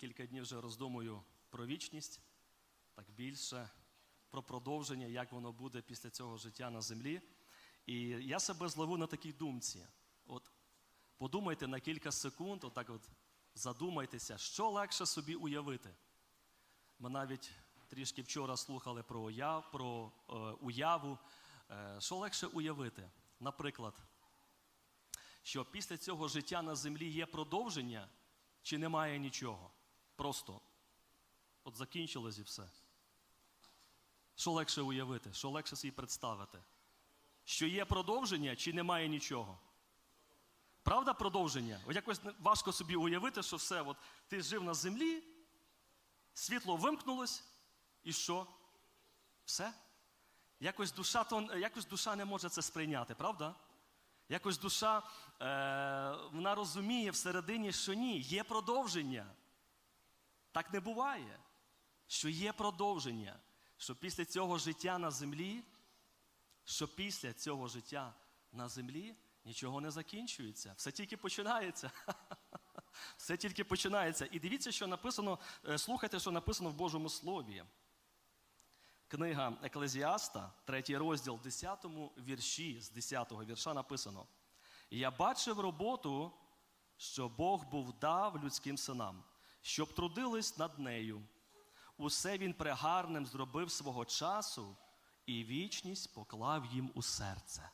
кілька днів вже роздумую про вічність, так більше про продовження, як воно буде після цього життя на землі. І я себе зловив на такій думці. От подумайте на кілька секунд, отак от задумайтеся, що легше собі уявити. Ми навіть трішки вчора слухали про, уяв, про е, уяву. Е, що легше уявити? Наприклад, що після цього життя на землі є продовження, чи немає нічого? Просто от закінчилось і все. Що легше уявити? Що легше собі представити? Що є продовження, чи немає нічого? Правда, продовження? От якось важко собі уявити, що все, от ти жив на землі, світло вимкнулось, і що? Все? Якось душа, то, якось душа не може це сприйняти, правда? Якось душа е, вона розуміє всередині, що ні, є продовження. Так не буває. Що є продовження, що після цього життя на землі, що після цього життя на землі нічого не закінчується. Все тільки починається. Все тільки починається. І дивіться, що написано, е, слухайте, що написано в Божому Слові. Книга Еклезіаста, третій розділ, 10 вірші, з 10 вірша написано: Я бачив роботу, що Бог був дав людським синам, щоб трудились над нею. Усе він прегарним зробив свого часу, і вічність поклав їм у серце.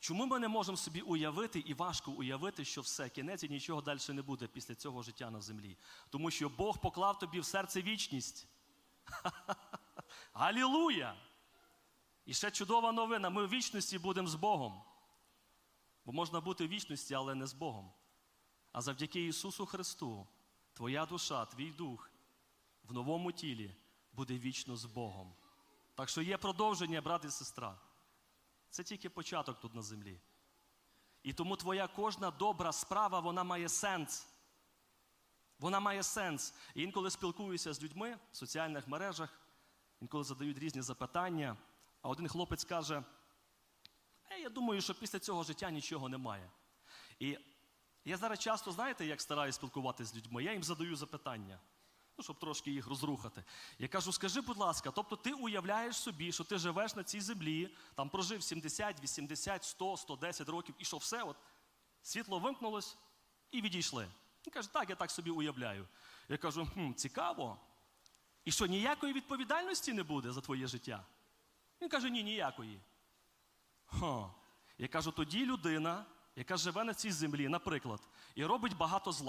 Чому ми не можемо собі уявити і важко уявити, що все, кінець і нічого далі не буде після цього життя на землі? Тому що Бог поклав тобі в серце вічність. Галілуя! І ще чудова новина. Ми в вічності будемо з Богом. Бо можна бути в вічності, але не з Богом. А завдяки Ісусу Христу, твоя душа, твій дух в новому тілі буде вічно з Богом. Так що є продовження, брат і сестра. Це тільки початок тут на землі. І тому твоя кожна добра справа, вона має сенс. Вона має сенс. І інколи спілкуюся з людьми в соціальних мережах, інколи задають різні запитання. А один хлопець каже: е, я думаю, що після цього життя нічого немає. І я зараз часто, знаєте, як стараюсь спілкуватися з людьми, я їм задаю запитання, ну, щоб трошки їх розрухати. Я кажу, скажи, будь ласка, тобто ти уявляєш собі, що ти живеш на цій землі, там прожив 70, 80, 100, 110 років, і що все, от, світло вимкнулось і відійшли. Він каже, так, я так собі уявляю. Я кажу, хм, цікаво. І що ніякої відповідальності не буде за твоє життя? Він каже, ні, ніякої. Ха. Я кажу, тоді людина, яка живе на цій землі, наприклад, і робить багато зла.